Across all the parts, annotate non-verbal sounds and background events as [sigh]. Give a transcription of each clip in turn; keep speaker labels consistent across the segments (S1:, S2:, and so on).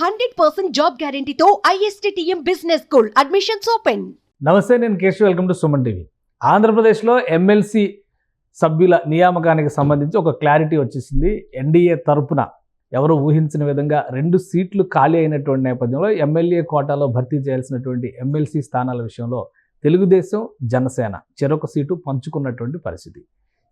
S1: Hundred percent job గ్యారంటీతో ISTM business school. Admissions open
S2: నమస్తే నేను Keshav. Welcome to Suman TV ఆంధ్రప్రదేశ్లో MLC సభ్యుల నియామకానికి సంబంధించి ఒక క్లారిటీ వచ్చేసింది. ఎన్డీఏ తరపున ఎవరు ఊహించిన విధంగా రెండు సీట్లు ఖాళీ అయినటువంటి నేపథ్యంలో ఎమ్మెల్యే కోటాలో భర్తీ చేయాల్సినటువంటి ఎమ్మెల్సీ స్థానాల విషయంలో తెలుగుదేశం జనసేన చెరొక సీటు పంచుకున్నటువంటి పరిస్థితి.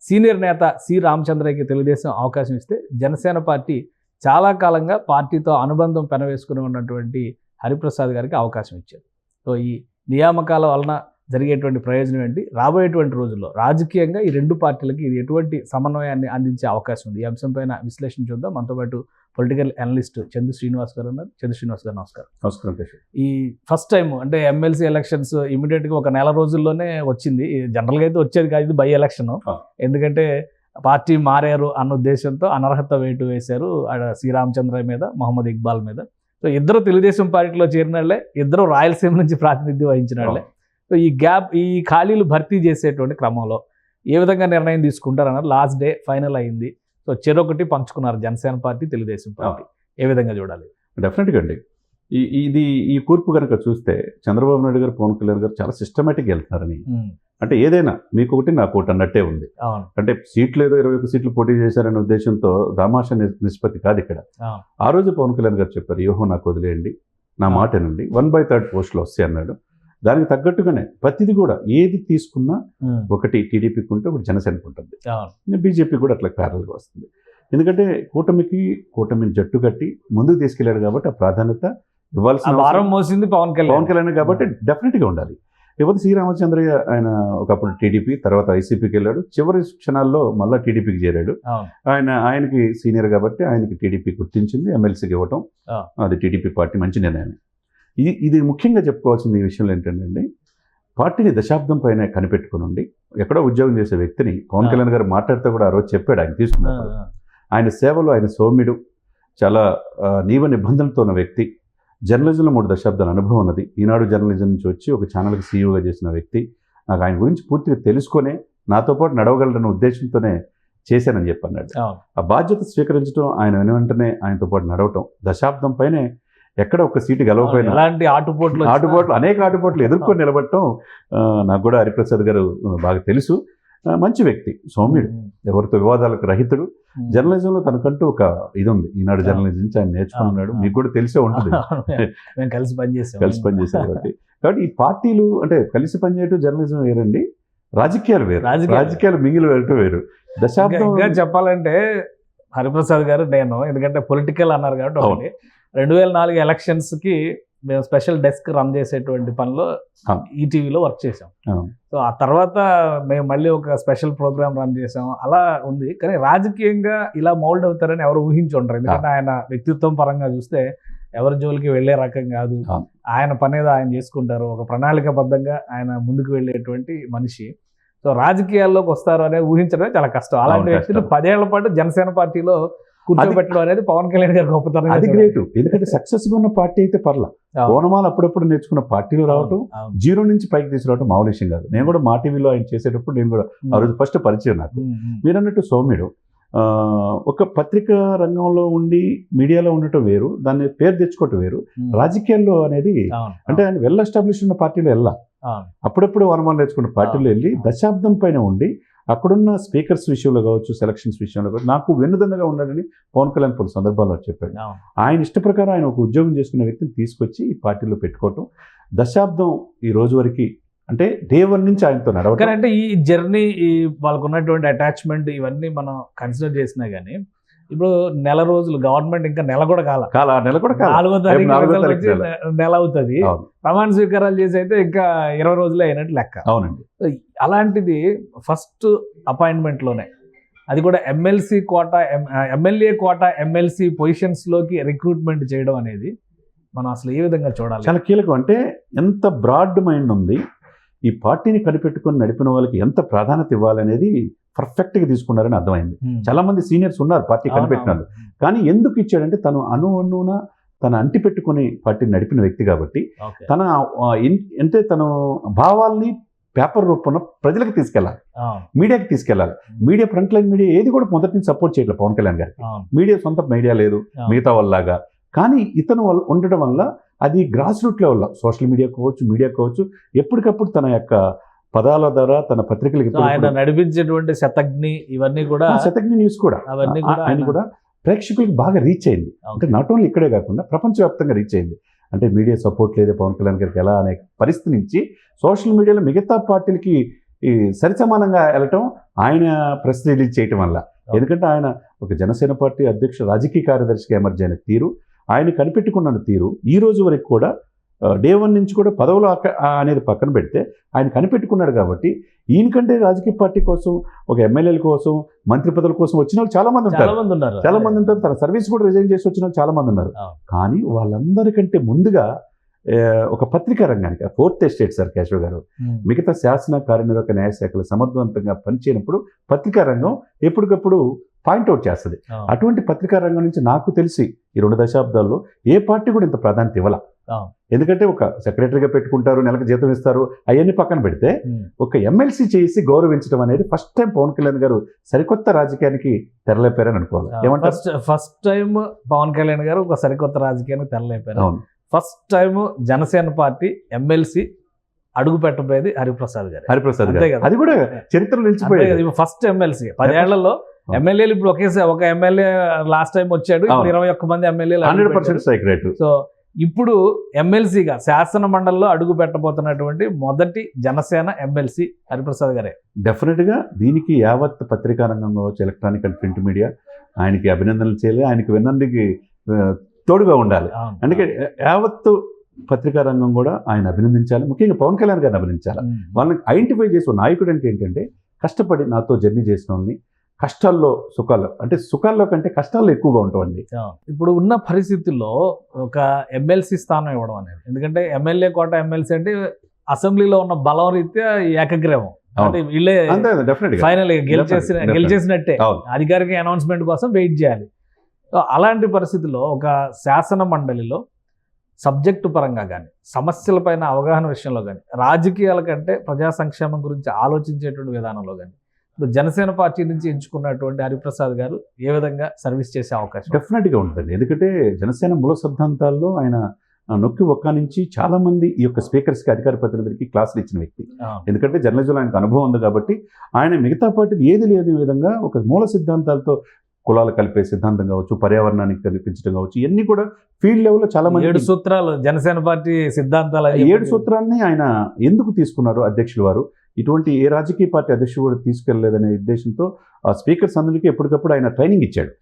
S2: సీనియర్ నేత సి. రామచంద్రయ్యకి తెలుగుదేశం అవకాశం ఇస్తే జనసేన పార్టీ చాలా కాలంగా పార్టీతో అనుబంధం పెనవేసుకుని ఉన్నటువంటి హరిప్రసాద్ గారికి అవకాశం ఇచ్చారు. సో ఈ నియామకాల వలన జరిగేటువంటి ప్రయోజనం ఏంటి? రాబోయేటువంటి రోజుల్లో రాజకీయంగా ఈ రెండు పార్టీలకి ఇది ఎటువంటి సమన్వయాన్ని అందించే అవకాశం ఉంది? ఈ అంశం పైన విశ్లేషణ చూద్దాం. మనతో పాటు పొలిటికల్ అనలిస్ట్ చందు శ్రీనివాస్ గారు ఉన్నారు. చందు శ్రీనివాస్ గారు నమస్కారం.
S3: నమస్కారం
S2: ఈ ఫస్ట్ టైం అంటే ఎమ్మెల్సీ ఎలక్షన్స్ ఇమీడియట్గా ఒక నెల రోజుల్లోనే వచ్చింది. జనరల్గా అయితే వచ్చేది కాదు ఇది బై ఎలక్షన్. ఎందుకంటే పార్టీ మారారు అన్న ఉద్దేశంతో అనర్హత వేటు వేశారు ఆడ శ్రీరామచంద్ర మీద మొహమ్మద్ ఇక్బాల్ మీద. సో ఇద్దరు తెలుగుదేశం పార్టీలో చేరిన వాళ్ళే ఇద్దరు రాయలసీమ నుంచి ప్రాతినిధ్యం వహించిన వాళ్ళే సో ఈ గ్యాప్ ఈ ఖాళీలు భర్తీ చేసేటువంటి క్రమంలో ఏ విధంగా నిర్ణయం తీసుకుంటారన్నారు లాస్ట్ డే ఫైనల్ అయింది. సో చెరొకటి పంచుకున్నారు జనసేన పార్టీ తెలుగుదేశం పార్టీ. ఏ విధంగా చూడాలి?
S3: డెఫినెట్గా అండి. ఇది ఈ కూర్పు కనుక చూస్తే చంద్రబాబు నాయుడు గారు పవన్ కళ్యాణ్ గారు చాలా సిస్టమేటిక్గా వెళ్తున్నారని. అంటే ఏదైనా మీకు ఒకటి నాకు ఒకటి అన్నట్టే ఉంది. అంటే సీట్లు ఏదో ఇరవై ఒక సీట్లు పోటీ చేశారనే ఉద్దేశంతో దామాష నిష్పత్తి కాదు ఇక్కడ. ఆ రోజు పవన్ కళ్యాణ్ గారు చెప్పారు యోహో నాకు వదిలేయండి. నా మాట వినండి. వన్ బై థర్డ్ పోస్టులు వస్తాయి అన్నాడు. దానికి తగ్గట్టుగానే ప్రతిది కూడా ఏది తీసుకున్నా ఒకటి టీడీపీకి ఉంటే ఒకటి జనసేనకు ఉంటుంది. బీజేపీ కూడా అట్లా ప్యారల్గా వస్తుంది. ఎందుకంటే కూటమికి కూటమిని జట్టు కట్టి ముందుకు తీసుకెళ్ళాడు కాబట్టి ఆ ప్రాధాన్యత ఇవ్వాల్సిన
S2: భారం మోసింది పవన్ కళ్యాణ్.
S3: పవన్ కళ్యాణ్ కాబట్టి డెఫినెట్గా ఉండాలి. లేకపోతే శ్రీరామచంద్రయ్య ఆయన ఒకప్పుడు టీడీపీ తర్వాత వైసీపీకి వెళ్ళాడు. చివరి క్షణాల్లో మళ్ళీ టీడీపీకి చేరాడు. ఆయన ఆయనకి సీనియర్ కాబట్టి ఆయనకి టీడీపీ గుర్తించింది ఎమ్మెల్సీకి ఇవ్వటం. అది టీడీపీ పార్టీ మంచి నిర్ణయం ఇది ఇది ముఖ్యంగా చెప్పుకోవాల్సింది ఈ విషయంలో ఏంటంటే పార్టీని దశాబ్దం పైన కనిపెట్టుకుని ఉండి ఎక్కడో ఉద్యోగం చేసే వ్యక్తిని పవన్. కళ్యాణ్ గారు మాట్లాడితే కూడా ఆ రోజు చెప్పాడు ఆయన
S2: ఆ,
S3: ఆయన సేవలో ఆయన సౌమ్యుడు చాలా నియమ నిబంధనలతో ఉన్న వ్యక్తి. జర్నలిజంలో మూడు దశాబ్దాల అనుభవం ఉన్నది. ఈనాడు జర్నలిజం నుంచి వచ్చి ఒక ఛానల్కి సీఈఓగా చేసిన వ్యక్తి నాకు ఆయన గురించి పూర్తిగా తెలుసుకొనే నాతో పాటు నడవగలరన్న ఉద్దేశంతోనే చేశానని చెప్పి అన్నాడు
S2: అవును.
S3: ఆ బాధ్యత స్వీకరించడం ఆయన వెను వెంటనే ఆయనతో పాటు నడవటం దశాబ్దం పైనే ఎక్కడ ఒక సీటు గెలవపోయినా
S2: ఎలాంటి ఆటుపోట్లు
S3: ఆటుపోట్లు అనేక ఆటుపోట్లు ఎదుర్కొని నిలబడటం నాకు కూడా హరిప్రసాద్ గారు బాగా తెలుసు. మంచి వ్యక్తి సౌమ్యుడు. ఎవరితో వివాదాలకు రహితుడు. జర్నలిజంలో తనకంటూ ఒక ఇది ఉంది ఈనాడు. జర్నలిజం నుంచి ఆయన నేర్చుకున్నాడు. మీకు కూడా తెలిసే ఉంటుంది. [laughs]
S2: కలిసి పనిచేసాం.
S3: కలిసి పనిచేశారు కాబట్టి. కాబట్టి ఈ పార్టీలు అంటే కలిసి పనిచేయటం జర్నలిజం వేరండి. రాజకీయాలు వేరు.
S2: రాజకీయాలు.
S3: మిగిలి వెళ్ళటం వేరు. దశాబ్దం
S2: చెప్పాలంటే హరిప్రసాద్ గారు నేను. ఎందుకంటే పొలిటికల్ అన్నారు కాబట్టి రెండు వేల నాలుగు ఎలక్షన్స్కి మేము స్పెషల్ డెస్క్ రన్ చేసేటువంటి పనిలో. ఈటీవీలో వర్క్ చేసాం. సో ఆ తర్వాత మేము మళ్ళీ ఒక స్పెషల్ ప్రోగ్రామ్ రన్ చేసాం అలా ఉంది. కానీ రాజకీయంగా ఇలా మౌల్డ్ అవుతారని ఎవరు ఊహించి ఉండరు ఎందుకంటే ఆయన వ్యక్తిత్వం పరంగా చూస్తే ఎవరి జోలికి వెళ్ళే రకం కాదు. ఆయన పని ఏదో ఆయన చేసుకుంటారు. ఒక ప్రణాళికబద్ధంగా ఆయన ముందుకు వెళ్ళేటువంటి మనిషి. సో రాజకీయాల్లోకి వస్తారు అనేది ఊహించడమే చాలా కష్టం. అలాంటి
S3: కష్టం.
S2: పదేళ్ళ పాటు జనసేన పార్టీలో కూర్చోబెట్టడం అనేది పవన్ కళ్యాణ్ గారి గొప్పతనం
S3: అది గ్రేట్. ఎందుకంటే సక్సెస్గా ఉన్న పార్టీ అయితే పర్లా. ఓనమాలు అప్పుడప్పుడు నేర్చుకున్న పార్టీలు రావటం జీరో నుంచి పైకి తీసుకురావటం మామూలు విషయం కాదు. నేను కూడా మా టీవీలో ఆయన చేసేటప్పుడు నేను కూడా ఆ రోజు ఫస్ట్ పరిచయం నాకు. మీరు అన్నట్టు సౌమ్యుడు ఒక పత్రికా రంగంలో ఉండి మీడియాలో ఉండటం వేరు దాన్ని పేరు తెచ్చుకోవటం వేరు. రాజకీయాల్లో అనేది అంటే ఆయన వెల్ ఎస్టాబ్లిష్ ఉన్న పార్టీలో వెళ్ళా అప్పుడప్పుడు వనమాలు నేర్చుకున్న పార్టీలో వెళ్ళి దశాబ్దం పైన ఉండి అక్కడున్న స్పీకర్స్ విషయంలో కావచ్చు సెలక్షన్స్ విషయంలో కావచ్చు నాకు వెన్నుదన్నగా ఉన్నాడని పవన్ కళ్యాణ్ పలు సందర్భాల్లో చెప్పాడు. ఆయన ఇష్ట ప్రకారం ఆయన ఒక ఉద్యోగం చేసుకున్న వ్యక్తిని తీసుకొచ్చి ఈ పార్టీలో పెట్టుకోవటం. దశాబ్దం ఈ రోజు వరకు అంటే డే వన్ నుంచి ఆయనతో నడవటం.
S2: కానీ అంటే ఈ జర్నీ ఈ వాళ్ళకు ఉన్నటువంటి అటాచ్మెంట్ ఇవన్నీ మనం కన్సిడర్ చేసినా గానీ ఇప్పుడు నెల రోజులు గవర్నమెంట్ ఇంకా నెల కూడా కాల.
S3: కాల నెల కూడా
S2: నాలుగో తారీఖు నెల. అవుతుంది. ప్రమాణ స్వీకారాలు చేసి అయితే ఇంకా ఇరవై రోజులే అయినట్టు లెక్క.
S3: అవునండి.
S2: అలాంటిది ఫస్ట్ అపాయింట్మెంట్లోనే అది కూడా MLC quota MLA quota MLC పొజిషన్స్లోకి recruitment చేయడం అనేది మనం అసలు ఏ విధంగా చూడాలి?
S3: చాలా కీలకం. అంటే ఎంత బ్రాడ్ మైండ్ ఉంది ఈ పార్టీని కనిపెట్టుకొని నడిపిన వాళ్ళకి ఎంత ప్రాధాన్యత ఇవ్వాలనేది పర్ఫెక్ట్గా తీసుకున్నారని అర్థమైంది. చాలా మంది సీనియర్స్ ఉన్నారు పార్టీ కనిపెట్టిన వాళ్ళు
S2: అవును,
S3: కానీ ఎందుకు ఇచ్చాడంటే తను అను అణువున తను అంటి పెట్టుకుని పార్టీని నడిపిన వ్యక్తి కాబట్టి. తన అంటే తను భావాల్ని పేపర్ రూపంలో ప్రజలకు తీసుకెళ్ళాలి. మీడియాకి తీసుకెళ్ళాలి. మీడియా ఫ్రంట్ లైన్ మీడియా ఏది కూడా మొదటి నుంచి సపోర్ట్ చేయట్లేదు పవన్ కళ్యాణ్ గారికి. మీడియా సొంత మీడియా లేదు. మిగతా వాళ్ళలాగా. కానీ ఇతను ఉండడం వల్ల అది గ్రాస్ రూట్ లెవెల్లో సోషల్ మీడియా కావచ్చు మీడియా కావచ్చు ఎప్పటికప్పుడు తన యొక్క పదాల ద్వారా తన పత్రికలకి
S2: ఆయన నడిపించేటువంటి శతగ్ని ఇవన్నీ కూడా
S3: శతజ్ఞ న్యూస్ కూడా
S2: అవన్నీ
S3: ఆయన కూడా ప్రేక్షకులకు బాగా రీచ్ అయింది. అంటే. నాట్ ఓన్లీ ఇక్కడే కాకుండా ప్రపంచవ్యాప్తంగా రీచ్ అయింది. అంటే మీడియా సపోర్ట్ లేదే పవన్ కళ్యాణ్ గారికి ఎలా అనే పరిస్థితి నుంచి సోషల్ మీడియాలో మిగతా పార్టీలకి ఈ సరిసమానంగా వెళ్ళటం ఆయన ప్రెస్ రిలీజ్ చేయటం వల్ల. ఎందుకంటే ఆయన ఒక జనసేన పార్టీ అధ్యక్షుడు రాజకీయ కార్యదర్శిగా ఎమర్జీ అయిన తీరు. ఆయన కనిపెట్టుకున్న తీరు ఈ రోజు వరకు కూడా డే వన్ నుంచి కూడా పదవులు అనేది పక్కన పెడితే ఆయన కనిపెట్టుకున్నాడు కాబట్టి ఈయనకంటే రాజకీయ పార్టీ కోసం ఒక ఎమ్మెల్యేల కోసం మంత్రి పదవుల కోసం వచ్చిన వాళ్ళు చాలా మంది
S2: చాలా
S3: ఉంటారు
S2: మంది ఉన్నారు.
S3: చాలా మంది ఉంటారు. తన సర్వీస్ కూడా రిజైన్ చేసి వచ్చిన వాళ్ళు చాలా మంది ఉన్నారు. కానీ వాళ్ళందరికంటే ముందుగా ఒక పత్రికా రంగానికి ఫోర్త్ ఎస్టేట్ సార్ కేశవ్ గారు. మిగతా శాసన కార్యనిర్వాహక న్యాయశాఖలు సమర్థవంతంగా పనిచేయనప్పుడు పత్రికా రంగం ఎప్పటికప్పుడు పాయింట్అవుట్ చేస్తుంది. అటువంటి పత్రికా రంగం నుంచి నాకు తెలిసి ఈ రెండు దశాబ్దాల్లో ఏ పార్టీ కూడా ఇంత ప్రాధాన్యత ఇవ్వాల. ఎందుకంటే ఒక సెక్రటరీగా పెట్టుకుంటారు నెలకు జీతం ఇస్తారు అవన్నీ పక్కన పెడితే. ఒక ఎమ్మెల్సీ చేసి గౌరవించడం అనేది ఫస్ట్ టైం పవన్ కళ్యాణ్ గారు సరికొత్త రాజకీయానికి తెరలేపారని అనుకోవాలి. ఏమంటారు?
S2: ఫస్ట్ టైం పవన్ కళ్యాణ్ గారు ఒక సరికొత్త రాజకీయానికి తెరలేపారు. First time Janasena party MLC అడుగు పెట్టబోయేది హరిప్రసాద్ గారు.
S3: హరిప్రసాద్ గారు. అది కూడా చరిత్రలో నిలిచిపోయేది.
S2: First MLC. పదేళ్ళలో ఎమ్మెల్యేలు ఇప్పుడు ఒకేసారి ఒక ఎమ్మెల్యే లాస్ట్ టైం వచ్చాడు ఇప్పుడు. ఇరవై ఒక్క మంది ఎమ్మెల్యేలు
S3: hundred percent strike rate.
S2: So ఇప్పుడు ఎమ్మెల్సీగా శాసన మండలిలో అడుగు పెట్టబోతున్నటువంటి మొదటి జనసేన ఎమ్మెల్సీ హరిప్రసాద్ గారే.
S3: డెఫినెట్గా దీనికి యావత్ పత్రికా రంగం కావచ్చు ఎలక్ట్రానిక్ అండ్ ప్రింట్ మీడియా ఆయనకి అభినందనలు చేయాలి ఆయనకి విన్నందుకు తోడుగా ఉండాలి. అందుకే యావత్తు పత్రికా రంగం కూడా ఆయన అభినందించాలి ముఖ్యంగా పవన్ కళ్యాణ్ గారిని అభినందించాలి. వాళ్ళని ఐడెంటిఫై చేసిన నాయకుడు అంటే ఏంటంటే కష్టపడి నాతో జర్నీ చేసిన వాళ్ళని కష్టాల్లో సుఖాల్లో అంటే సుఖాల్లో కంటే కష్టాల్లో ఎక్కువగా ఉంటామండి.
S2: ఇప్పుడు ఉన్న పరిస్థితుల్లో ఒక ఎమ్మెల్సీ స్థానం ఇవ్వడం అనేది ఎందుకంటే ఎమ్మెల్యే కోట ఎమ్మెల్సీ అంటే అసెంబ్లీలో ఉన్న బలం రీత్యా ఏకగ్రీవం. అంటే వీళ్ళే
S3: అంతే డెఫినెట్గా.
S2: ఫైనల్ గెలిచేసిన గెలిచేసినట్టే. అధికారిక అనౌన్స్మెంట్ కోసం వెయిట్ చేయాలి. సో అలాంటి పరిస్థితుల్లో ఒక శాసన మండలిలో సబ్జెక్టు పరంగా కానీ సమస్యలపైన అవగాహన విషయంలో కానీ రాజకీయాల కంటే ప్రజా సంక్షేమం గురించి ఆలోచించేటువంటి విధానంలో కానీ జనసేన పార్టీ నుంచి ఎంచుకున్నటువంటి హరిప్రసాద్ గారు ఏ విధంగా సర్వీస్ చేసే అవకాశం?
S3: డెఫినెట్గా ఉంటుంది. ఎందుకంటే జనసేన మూల సిద్ధాంతాల్లో ఆయన నొక్కి ఒక్క నుంచి చాలా మంది ఈ యొక్క స్పీకర్స్కి అధికార ప్రతినిధులకి క్లాసులు ఇచ్చిన వ్యక్తి. ఎందుకంటే జర్నలిజంలో ఆయనకు అనుభవం ఉంది కాబట్టి ఆయన మిగతా పార్టీలు ఏది లేని విధంగా ఒక మూల సిద్ధాంతాలతో కులాలు కలిపే సిద్ధాంతం కావచ్చు పర్యావరణానికి కనిపించడం కావచ్చు ఇవన్నీ కూడా ఫీల్డ్ లెవెల్లో చాలా మంది
S2: ఏడు సూత్రాలు జనసేన పార్టీ సిద్ధాంతాలు
S3: ఏడు సూత్రాన్ని ఆయన ఎందుకు తీసుకున్నారు అధ్యక్షులు వారు? ఇటువంటి ఏ రాజకీయ పార్టీ అధ్యక్షుడు కూడా తీసుకెళ్ళలేదనే ఉద్దేశంతో ఆ స్పీకర్స్ అందరికీ ఎప్పటికప్పుడు ఆయన ట్రైనింగ్ ఇచ్చాడు.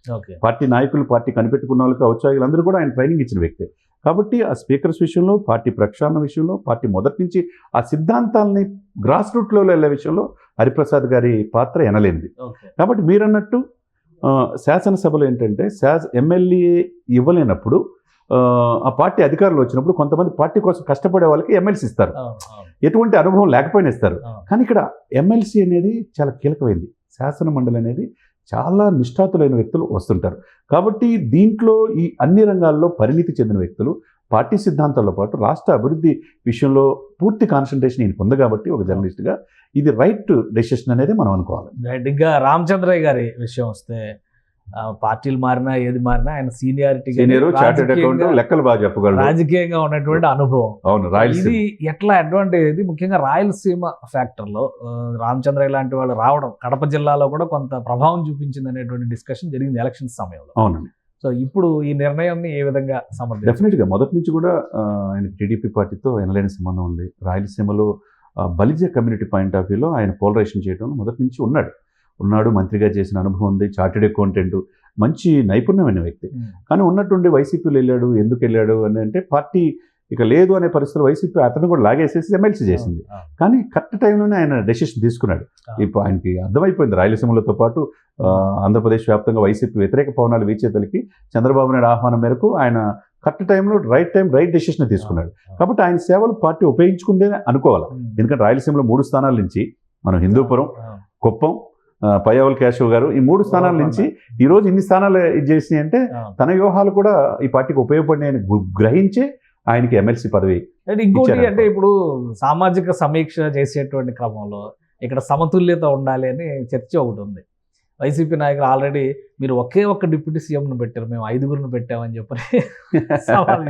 S3: పార్టీ నాయకులు పార్టీ కనిపెట్టుకున్న వాళ్ళకి ఔత్సాహికులందరూ కూడా ఆయన ట్రైనింగ్ ఇచ్చిన వ్యక్తే. కాబట్టి ఆ స్పీకర్స్ విషయంలో పార్టీ ప్రక్షాళన విషయంలో పార్టీ మొదటి నుంచి ఆ సిద్ధాంతాలని గ్రాస్ రూట్లో వెళ్ళే విషయంలో హరిప్రసాద్ గారి పాత్ర ఎనలేనిది. కాబట్టి మీరన్నట్టు శాసనసభలో ఏంటంటే శాస ఎమ్మెల్యే ఇవ్వలేనప్పుడు ఆ, పార్టీ అధికారులు వచ్చినప్పుడు కొంతమంది పార్టీ కోసం కష్టపడే వాళ్ళకి ఎమ్మెల్సీ ఇస్తారు. ఎటువంటి అనుభవం లేకపోయినా ఇస్తారు. కానీ ఇక్కడ ఎమ్మెల్సీ అనేది చాలా కీలకమైంది. శాసన మండలి అనేది చాలా నిష్ఠాతులైన వ్యక్తులు వస్తుంటారు. కాబట్టి దీంట్లో ఈ అన్ని రంగాల్లో పరిణితి చెందిన వ్యక్తులు పార్టీ సిద్ధాంతాలతో పాటు రాష్ట్ర అభివృద్ధి విషయంలో పూర్తి కాన్సన్ట్రేషన్ ఈయనకు ఉంది కాబట్టి ఒక జర్నలిస్ట్గా ఇది రైట్ డెసిషన్ అనేది మనం అనుకోవాలి.
S2: రామచంద్రయ్య గారి విషయం వస్తే పార్టీలు మారినా ఏది మారినా ఆయన సీనియారిటీ
S3: లెక్కలు బాగా చెప్పగలరు.
S2: రాజకీయంగా ఉన్నటువంటి అనుభవం.
S3: అవును
S2: ఇది ఎట్లా అడ్వాంటేజ్ ఇది? ముఖ్యంగా రాయలసీమ ఫ్యాక్టర్లో ఆ, రామచంద్రయ్య లాంటి వాళ్ళు రావడం కడప జిల్లాలో కూడా కొంత ప్రభావం చూపించింది అనేటువంటి డిస్కషన్ జరిగింది ఎలక్షన్ సమయంలో.
S3: అవునండి.
S2: సో ఇప్పుడు ఈ నిర్ణయాన్ని ఏ విధంగా సమర్థించారు?
S3: డెఫినెట్గా మొదటి నుంచి కూడా ఆ, ఆయనకి టీడీపీ పార్టీతో ఎనలేని సంబంధం ఉంది. రాయలసీమలో బలిజ కమ్యూనిటీ పాయింట్ ఆఫ్ వ్యూలో ఆయన పోలరైజేషన్ చేయడం మొదటి నుంచి ఉన్నాడు. ఉన్నాడు మంత్రిగా చేసిన అనుభవం ఉంది చార్టెడ్ అకౌంటెంట్ మంచి నైపుణ్యమైన వ్యక్తి. కానీ ఉన్నట్టుండి వైసీపీలో వెళ్ళాడు ఎందుకు వెళ్ళాడు అని అంటే పార్టీ ఇక లేదు అనే పరిస్థితులు వైసీపీ అతను కూడా లాగేసేసి ఎమ్మెల్సీ చేసింది. కానీ కరెక్ట్ టైంలోనే ఆయన డెసిషన్ తీసుకున్నాడు. ఇప్పుడు ఆయనకి అర్థమైపోయింది రాయలసీమలతో పాటు ఆంధ్రప్రదేశ్ వ్యాప్తంగా వైసీపీ వ్యతిరేక పవనాలు వీచేతలకి చంద్రబాబు నాయుడు ఆహ్వానం మేరకు ఆయన కరెక్ట్ టైంలో రైట్ టైం రైట్ డెసిషన్ తీసుకున్నాడు. కాబట్టి ఆయన సేవలు పార్టీ ఉపయోగించుకుందే అనుకోవాలి. ఎందుకంటే రాయలసీమలో మూడు స్థానాల నుంచి మనం హిందూపురం కుప్పం పయ్యావుల కేశవ్ గారు ఈ మూడు స్థానాల నుంచి ఈ రోజు ఇన్ని స్థానాలు ఇది చేసినాయి అంటే తన వ్యూహాలు కూడా ఈ పార్టీకి ఉపయోగపడినాయని గ్రహించే ఆయనకి ఎమ్మెల్సీ పదవి
S2: అంటే ఇంకోటి. అంటే ఇప్పుడు సామాజిక సమీక్ష చేసేటువంటి క్రమంలో ఇక్కడ సమతుల్యత ఉండాలి అని చర్చ ఒకటి ఉంది వైసీపీ నాయకులు ఆల్రెడీ మీరు ఒకే ఒక్క డిప్యూటీ సీఎంను పెట్టారు మేము ఐదుగురిని పెట్టామని చెప్పని [laughs] సవాల్.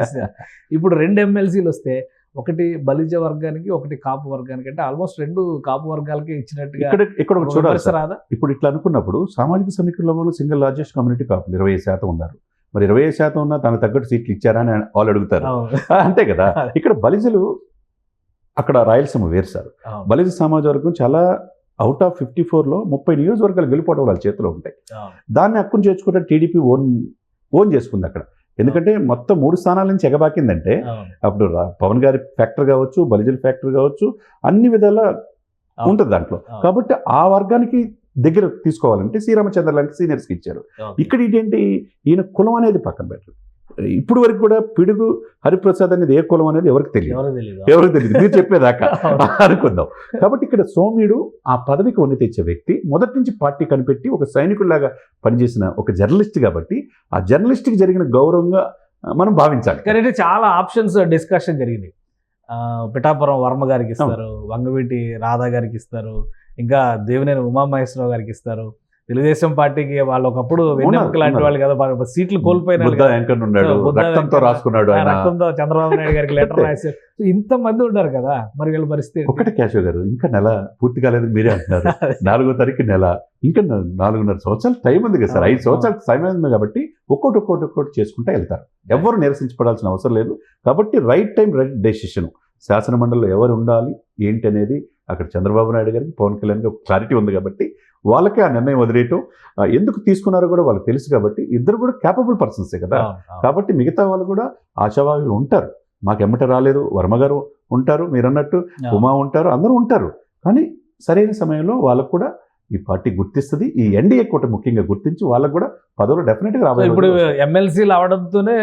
S2: ఇప్పుడు రెండు ఎమ్మెల్సీలు వస్తే ఒకటి బలిజ వర్గానికి ఒకటి కాపు వర్గానికి. అంటే ఆల్మోస్ట్ రెండు కాపు వర్గాలకి ఇచ్చినట్టుగా
S3: ఇక్కడ ఇక్కడ చూడాలి.
S2: రాదా
S3: ఇప్పుడు ఇట్లా అనుకున్నప్పుడు సామాజిక సమీకరణలో సింగిల్ లార్జెస్ట్ కమ్యూనిటీ కాపులు ఇరవై శాతం ఉన్నారు. మరి ఇరవై శాతం ఉన్నా తనకు తగ్గట్టు సీట్లు ఇచ్చారా అని వాళ్ళు అడుగుతారు. [laughs] అంతే కదా. ఇక్కడ బలిజలు అక్కడ రాయలసీమ వేరు సార్.
S2: అవును.
S3: బలిజ సమాజ వర్గం చాలా అవుట్ ఆఫ్ ఫిఫ్టీ ఫోర్లో ముప్పై నియోజకవర్గాలు గెలిపోవడం వాళ్ళ చేతిలో ఉంటాయి. దాన్ని హక్కును చేర్చుకుంటే టీడీపీ ఓన్ ఓన్ చేసుకుంది అక్కడ. ఎందుకంటే మొత్తం మూడు స్థానాల నుంచి ఎగబాకిందంటే. అప్పుడు పవన్ గారి ఫ్యాక్టర్ కావచ్చు బలిజల ఫ్యాక్టర్ కావచ్చు అన్ని విధాల. ఉంటుంది దాంట్లో. కాబట్టి ఆ వర్గానికి దగ్గర తీసుకోవాలంటే శ్రీరామచంద్ర లాంటి సీనియర్స్కి ఇచ్చారు. ఇక్కడ ఇదేంటి ఈయన కులం అనేది పక్కన పెట్టరు ఇప్పుడు వరకు కూడా పిడుగు హరిప్రసాద్ అనేది ఏ కులం అనేది ఎవరికి తెలియదు.
S2: ఎవరో తెలియదు.
S3: ఎవరికి తెలియదు. మీరు చెప్పేదాకా. [laughs] అనుకుందాం. కాబట్టి ఇక్కడ సౌమ్యుడు ఆ పదవికి ఉన్నతి తెచ్చే వ్యక్తి మొదటి నుంచి పార్టీ కనిపెట్టి ఒక సైనికుడిలాగా పనిచేసిన ఒక జర్నలిస్ట్ కాబట్టి ఆ జర్నలిస్ట్కి జరిగిన గౌరవంగా మనం భావించాలి.
S2: కానీ చాలా ఆప్షన్స్ డిస్కషన్ జరిగింది. పిఠాపురం వర్మ గారికి ఇస్తారు వంగవీటి రాధా గారికి ఇస్తారు ఇంకా దేవినేని ఉమామహేశ్వరరావు గారికి ఇస్తారు. తెలుగుదేశం పార్టీకి వాళ్ళు ఒకప్పుడు వెన్నెముక లాంటి. వాళ్ళు కదా సీట్లు
S3: బుద్ధ రక్తంతో రాసుకున్నాడు
S2: రక్తంతో చంద్రబాబు నాయుడు గారికి లెటర్ రాశారు సో ఇంతమంది ఉన్నారు కదా మరి వీళ్ళ పరిస్థితి?
S3: ఒకటే కేశవ్ గారు ఇంకా నెల పూర్తి కాలేదు మీరే అంటున్నారు. [laughs] నాలుగో తారీఖు నెల ఇంకా నాలుగున్నర సంవత్సరాలు టైం ఉంది కదా సార్ ఐదు సంవత్సరాలు టైం ఉంది కాబట్టి ఒక్కోటి ఒక్కోటి ఒక్కోటి చేసుకుంటా వెళ్తారు. ఎవరు నిరసించబడాల్సిన అవసరం లేదు. కాబట్టి రైట్ టైం రైట్ డెసిషన్. శాసన మండలిలో ఎవరు ఉండాలి ఏంటి అనేది అక్కడ చంద్రబాబు నాయుడు గారికి పవన్ కళ్యాణ్ గారికి క్లారిటీ ఉంది కాబట్టి వాళ్ళకే ఆ నిర్ణయం వదిలేయటం ఎందుకు తీసుకున్నారో కూడా వాళ్ళకి తెలుసు కాబట్టి ఇద్దరు కూడా క్యాపబుల్ పర్సన్సే కదా. కాబట్టి మిగతా వాళ్ళు కూడా ఆశావాహులు ఉంటారు మాకు ఎమ్మట రాలేదు వర్మ గారు ఉంటారు మీరు అన్నట్టు ఉమా ఉంటారు అందరూ ఉంటారు కానీ సరైన సమయంలో వాళ్ళకు కూడా ఈ పార్టీ గుర్తిస్తుంది ఈ ఎన్డీఏ కూట ముఖ్యంగా గుర్తించి వాళ్ళకు కూడా పదవులు డెఫినెట్గా
S2: సో
S3: రాబోయే
S2: ఇప్పుడు. ఎమ్మెల్సీలు అవడంతోనే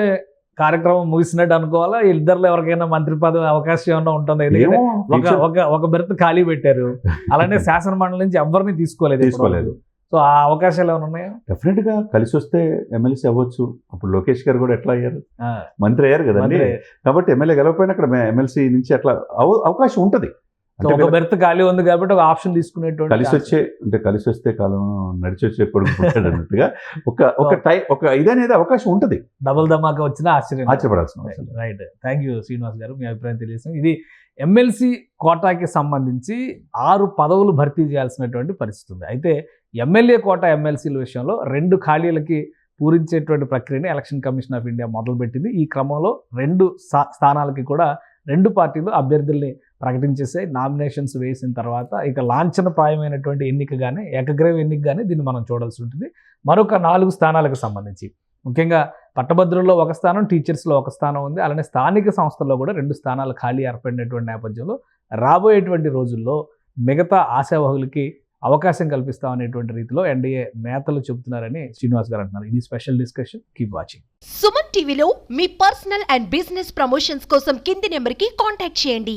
S2: కార్యక్రమం ముగిసినట్టు అనుకోవాలా? ఇద్దరులో ఎవరికైనా మంత్రి పదవి అవకాశం ఏమన్నా ఉంటుందా? ఒక ఒక ఒక బెర్త్ ఖాళీ పెట్టారు. అలానే [laughs] శాసన మండలి నుంచి ఎవరిని తీసుకోలేదు
S3: తీసుకోలేదు.
S2: సో ఆ అవకాశాలు ఏమైనా ఉన్నాయా?
S3: డెఫినెట్గా కలిసి వస్తే ఎమ్మెల్సీ అవ్వచ్చు. అప్పుడు లోకేష్ గారు కూడా ఎట్లా అయ్యారు? మంత్రి అయ్యారు కదండి. కాబట్టి ఎమ్మెల్యే గెలవపోయినా అక్కడ ఎమ్మెల్సీ నుంచి అట్లా అవ- అవకాశం ఉంటది.
S2: ఒక బెర్త్ ఖాళీ ఉంది కాబట్టి ఒక ఆప్షన్ తీసుకునేటువంటి
S3: కలిసి వచ్చే అంటే కలిసి వస్తే కాలం నడిచి వచ్చే కొడుకు అన్నట్టుగా ఒక ఒక టై ఒక ఇదనేది అవకాశం ఉంటది.
S2: డబుల్ ధమాకా వచ్చిన ఆశ్చర్యం.
S3: ఆశ్చర్యపడాల్సిన అవసరం.
S2: Right thank you Srinivas garu. మీ అభిప్రాయం తెలియజేస్తాం ఇది ఎమ్మెల్సీ కోటాకి సంబంధించి ఆరు పదవులు భర్తీ చేయాల్సినటువంటి పరిస్థితి ఉంది. అయితే ఎమ్మెల్యే కోటా ఎమ్మెల్సీల విషయంలో రెండు ఖాళీలకి పూరించేటువంటి ప్రక్రియని ఎలక్షన్ కమిషన్ ఆఫ్ ఇండియా మొదలుపెట్టింది. ఈ క్రమంలో రెండు స్థా- స్థానాలకి కూడా రెండు పార్టీలు అభ్యర్థుల్ని ప్రకటించేసే నామినేషన్స్ వేసిన తర్వాత ఇక లాంఛనప్రాయమైనటువంటి ఎన్నికగానే ఏకగ్రీవ ఎన్నికగానే దీన్ని మనం చూడాల్సి ఉంటుంది. మరొక నాలుగు స్థానాలకు సంబంధించి. ముఖ్యంగా పట్టభద్రుల్లో ఒక స్థానం టీచర్స్లో ఒక స్థానం ఉంది. అలానే స్థానిక సంస్థల్లో కూడా రెండు స్థానాలు ఖాళీ ఏర్పడినటువంటి నేపథ్యంలో రాబోయేటువంటి రోజుల్లో మిగతా ఆశావహులకి అవకాశం కల్పిస్తాం అనేటువంటి రీతిలో ఎన్డీఏ నేతలు చెబుతున్నారని శ్రీనివాస్ గారు అంటున్నారు. ఇది special discussion. Keep watching.
S1: Suman టీవీలో మీ పర్సనల్ అండ్ బిజినెస్ ప్రమోషన్స్ కోసం కింది నెంబర్కి కాంటాక్ట్ చేయండి.